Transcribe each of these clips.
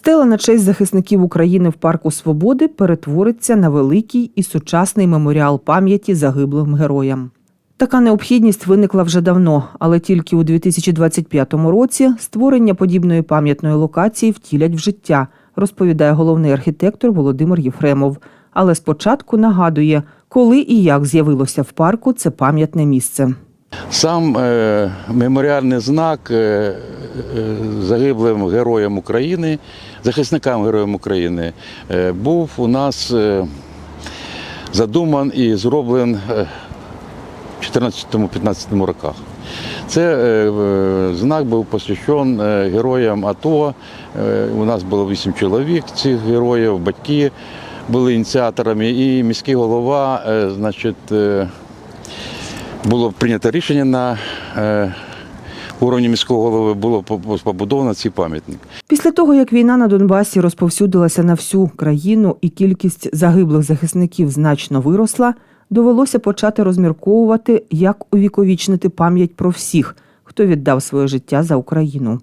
Стела на честь захисників України в парку Свободи перетвориться на великий і сучасний меморіал пам'яті загиблим героям. Така необхідність виникла вже давно, але тільки у 2025 році створення подібної пам'ятної локації втілять в життя, розповідає головний архітектор Володимир Єфремов. Але спочатку нагадує, коли і як з'явилося в парку це пам'ятне місце. Сам е, меморіальний знак е, е, загиблим героям України, захисникам героям України, був у нас е, задуман і зроблений в 2014-2015 роках. Це знак був посвящен героям АТО. У нас було вісім чоловік цих героїв, батьки були ініціаторами, і міський голова, значить, було прийнято рішення на е, уровні міського голови, було побудовано цей пам'ятник. Після того, як війна на Донбасі розповсюдилася на всю країну і кількість загиблих захисників значно виросла, довелося почати розмірковувати, як увіковічнити пам'ять про всіх, хто віддав своє життя за Україну.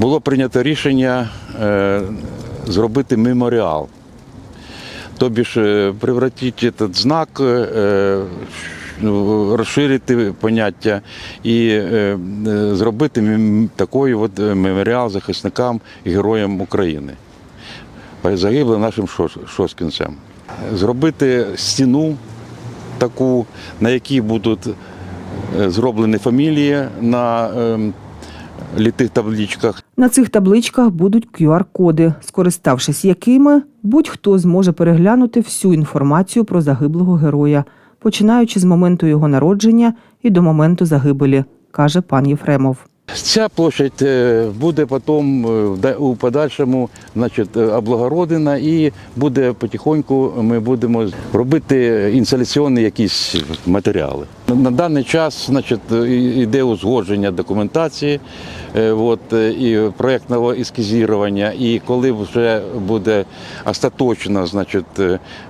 Було прийнято рішення е, зробити меморіал. Тобі ж е, превратити цей знак, розширити поняття і е, е, зробити такий от е, меморіал захисникам і героям України, загиблим нашим шос- шоскінцям. Зробити стіну таку, на якій будуть зроблені фамілії на літих табличках. На цих табличках будуть QR-коди, скориставшись якими будь-хто зможе переглянути всю інформацію про загиблого героя, починаючи з моменту його народження і до моменту загибелі, каже пан Єфремов. Ця площадь е, буде потім е, у подальшому значить, е, облагородена і буде потихоньку ми будемо робити інсталяційні якісь матеріали. На- даний час значить, е, і- йде узгодження документації от, і проєктного ескізування. І коли вже буде остаточно, значить,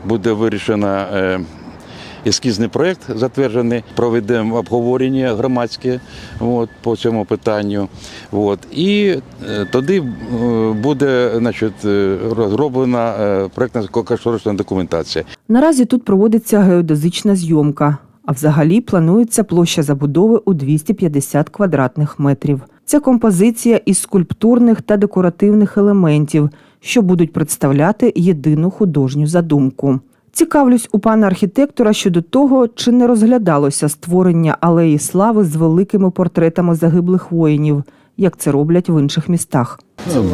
буде вирішено. Ескізний проєкт затверджений, проведемо обговорення громадське от, по цьому питанню. От, і е, тоді е, буде значить, е, розроблена проєктна кошторисна документація. Наразі тут проводиться геодезична зйомка, а взагалі планується площа забудови у 250 квадратних метрів. Це композиція із скульптурних та декоративних елементів, що будуть представляти єдину художню задумку. Цікавлюсь у пана архітектора щодо того, чи не розглядалося створення алеї слави з великими портретами загиблих воїнів, як це роблять в інших містах.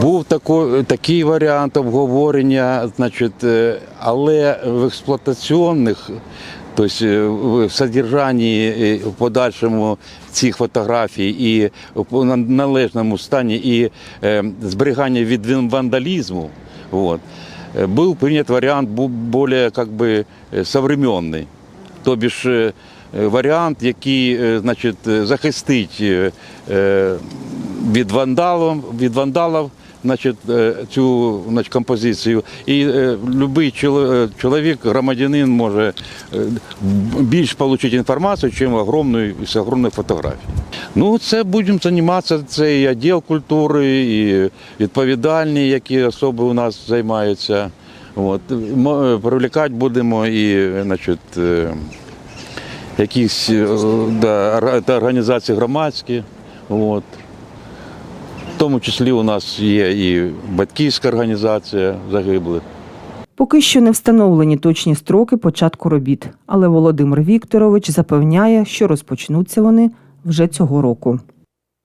Був тако, такий варіант обговорення, значить, е, але в експлуатаційних, тобто в содержанні е, в подальшому цих фотографій і в належному стані і зберігання від вандалізму. От, е, був прийнят варіант бу- більш как би, е, современний. Тобі ж е, е, варіант, який е, значить, е, захистить е, е, від вандалів, від вандалів значить, е, цю значить, композицію. І е, будь-який чоловік, громадянин може е, більш отримати інформацію, ніж огромну, з огромної фотографії. Ну, це будемо займатися, це і відділ культури, і відповідальні, які особи у нас займаються. От. Мо- Привлекати будемо і значить, е, якісь е, да, організації громадські. От. В тому числі у нас є і батьківська організація загиблих. Поки що не встановлені точні строки початку робіт, але Володимир Вікторович запевняє, що розпочнуться вони вже цього року.